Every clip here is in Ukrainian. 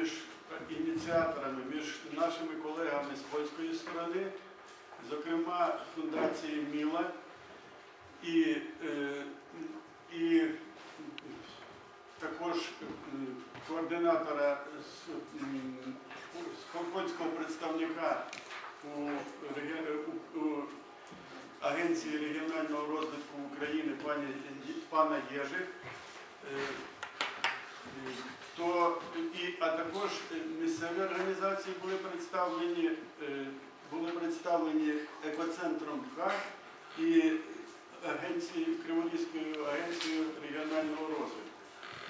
між ініціаторами, між нашими колегами з польської сторони, зокрема фундації Міла і, е, і також е, координатора польського представника у, у- у Агенції регіонального розвитку України пані, пана Єжик. То і, а також місцеві організації були представлені, е, були представлені екоцентром КА і агенцією агенцією регіонального розвитку.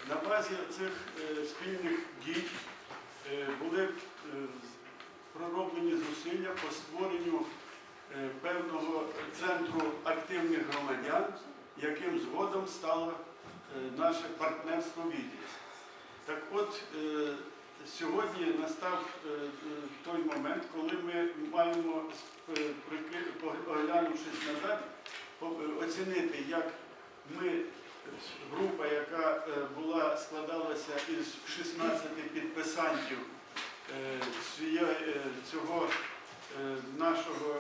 На базі цих е, спільних дій е, були пророблені зусилля по створенню певного центру активних громадян, яким згодом стало е, наше партнерство «Відіс». Так от, е, сьогодні настав е, той момент, коли ми маємо, оглянувшись назад, оцінити, як ми, група, яка була, складалася із 16 підписантів цього нашого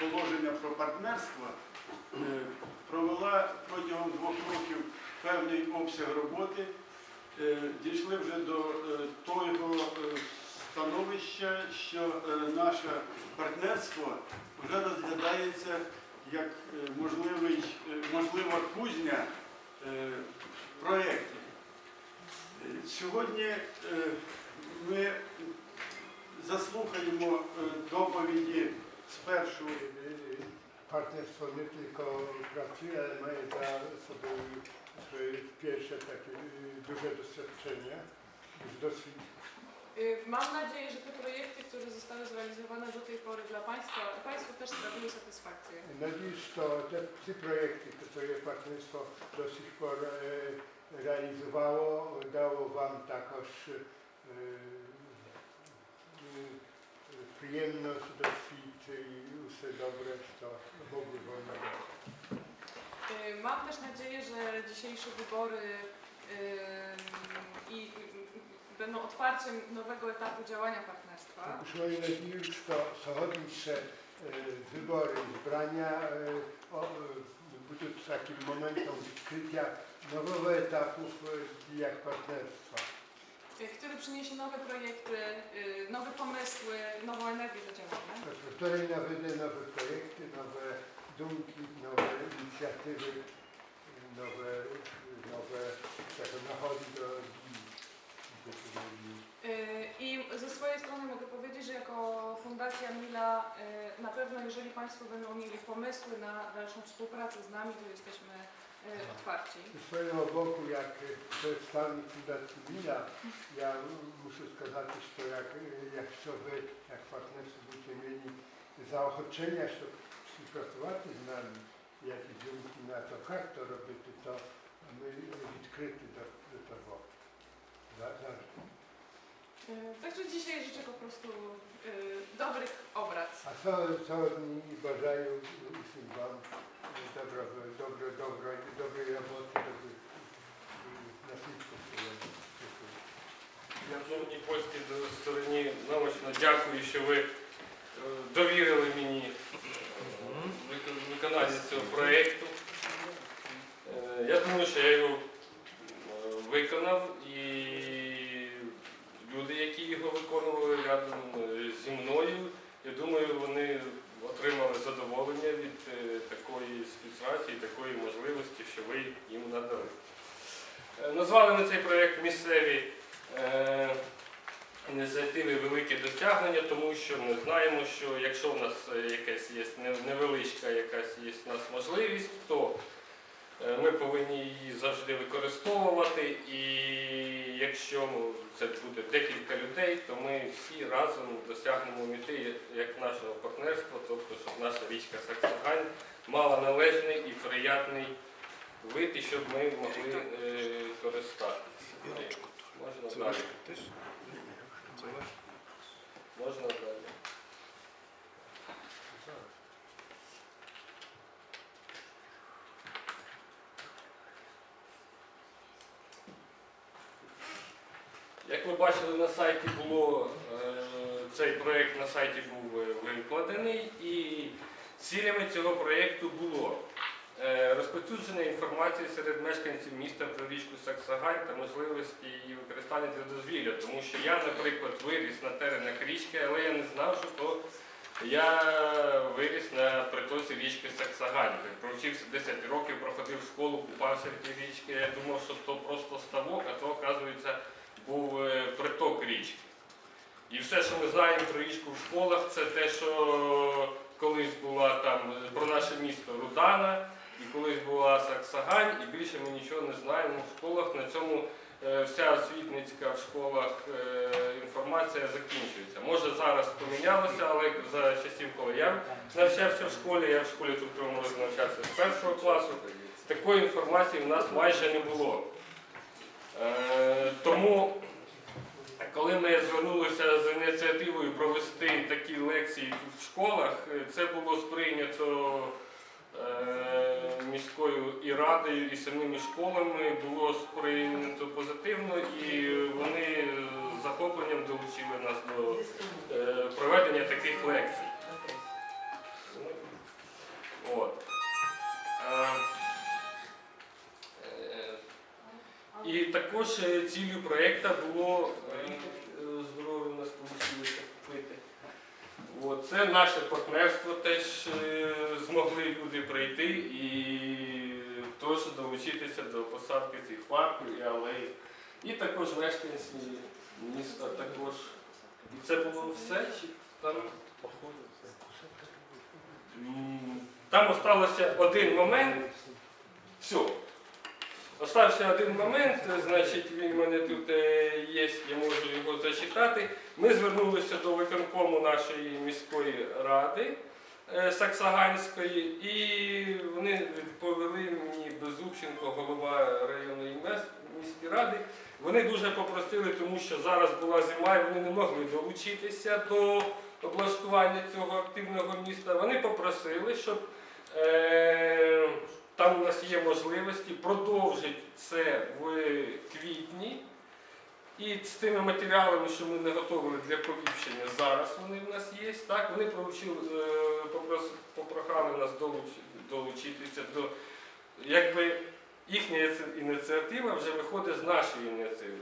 положення про партнерство, провела протягом двох років певний обсяг роботи. Е, Дійшли вже до е, того е, становища, що е, наше партнерство вже розглядається як е, можливий, е, можлива кузня е, проєктів. Е, Сьогодні е, ми zaслухаємо е, доповіді спершу partnerstwo nie tylko pracuje, ale ma za sobą pierwsze takie y, duże doświadczenie, już dosyć Mam nadzieję, że te projekty, które zostały zrealizowane do tej pory dla Państwa, Państwu też sprawiły satysfakcję. No dziś to te, te projekty, które partnerstwo do tej pory e, realizowało, dało Wam takoż e, przyjemność do świcy i usy dobre, to Bogu wolnego. Y, mam też nadzieję, że dzisiejsze wybory yy, i będą otwarciem nowego etapu działania partnerstwa. Przyszłość już to zachodnicze y, wybory, zbrania y, budu takim momentem odkrycia nowego etapu w jak partnerstwa który przyniesie nowe projekty, y, nowe pomysły, nową energię do działania. w której nawede nowe projekty, nowe dumki, nowe inicjatywy, nowe, nowe takie nachody do Y, I ze swojej strony mogę powiedzieć, że jako Fundacja Mila y, na pewno jeżeli Państwo będą mieli pomysły na dalszą współpracę z nami, to jesteśmy E, otwarci. Swojego boku, jak przedstawnik Fundacji Wina, ja muszę skozaczyć to, jak, jak wy, jak partnerzy ludzie mieli zaochoczenia, żeby współpracować z nami, jakieś dzięki na to, jak to robić, to my odkryty do, do tego. E, także dzisiaj życzę po prostu e, dobrych obrad. A co, co uważają, jeśli Wam dobro, dobro польській стороні наочно дякую, що ви е, довірили мені е, виконання цього проєкту. Е, Я думаю, що я його виконав і люди, які його виконували рядом зі мною, я думаю, вони отримали задоволення від такої співпраці такої можливості, що ви їм надали. Назвали ми цей проєкт місцеві ініціативи великі досягнення, тому що ми знаємо, що якщо в нас е, якась є невеличка якась є в нас можливість, то е, ми повинні її завжди використовувати. І якщо це буде декілька людей, то ми всі разом досягнемо мети як нашого партнерства, тобто щоб наша річка Саксагань мала належний і приятний вид, і щоб ми могли е, користатися. Можна далі. Можна далі. Як ви бачили, на сайті було е, цей проєкт на сайті був е, викладений, і цілями цього проєкту було розповсюдження інформації серед мешканців міста про річку Саксагань та можливості її використання для дозвілля. Тому що я, наприклад, виріс на теренах річки, але я не знав, що то я виріс на притоці річки Саксагань. Провчився 10 років, проходив школу, купався в тій річці. Я думав, що то просто ставок, а то, оказується, був е, приток річки. І все, що ми знаємо про річку в школах, це те, що колись була там е, про наше місто Рудана, колись була Саксагань, і більше ми нічого не знаємо в школах. На цьому е, вся освітницька в школах е, інформація закінчується. Може зараз помінялося, але за часів, коли я навчався в школі, я в школі тут Кривому Розі навчався з першого класу, такої інформації в нас майже не було. Е, Тому, коли ми звернулися з ініціативою провести такі лекції в школах, це було сприйнято міською і радою, і самими школами, було сприйнято позитивно, і вони з захопленням долучили нас до е, проведення таких лекцій. От. Е, е, і також е, цілею проєкту було е, е, здоров'я у нас вийшло купити. Це наше партнерство теж е, змогли люди прийти і долучитися до посадки цих парків і алеїв. І також мешканці міста також. І це було все? Чи там? Там остався один момент. Все. Остався один момент, значить, він в мене тут е, є, я можу його зачитати. Ми звернулися до виконкому нашої міської ради е, Саксаганської, і Безубченко, голова районної міської ради. Вони дуже попросили, тому що зараз була зима, і вони не могли долучитися до облаштування цього активного міста. Вони попросили, щоб е, там у нас є можливості продовжити це в квітні. І з тими матеріалами, що ми наготовили для поліпшення, зараз вони в нас є. Так, вони поручили, е, попрохали нас долучитися до якби їхня ініціатива вже виходить з нашої ініціативи.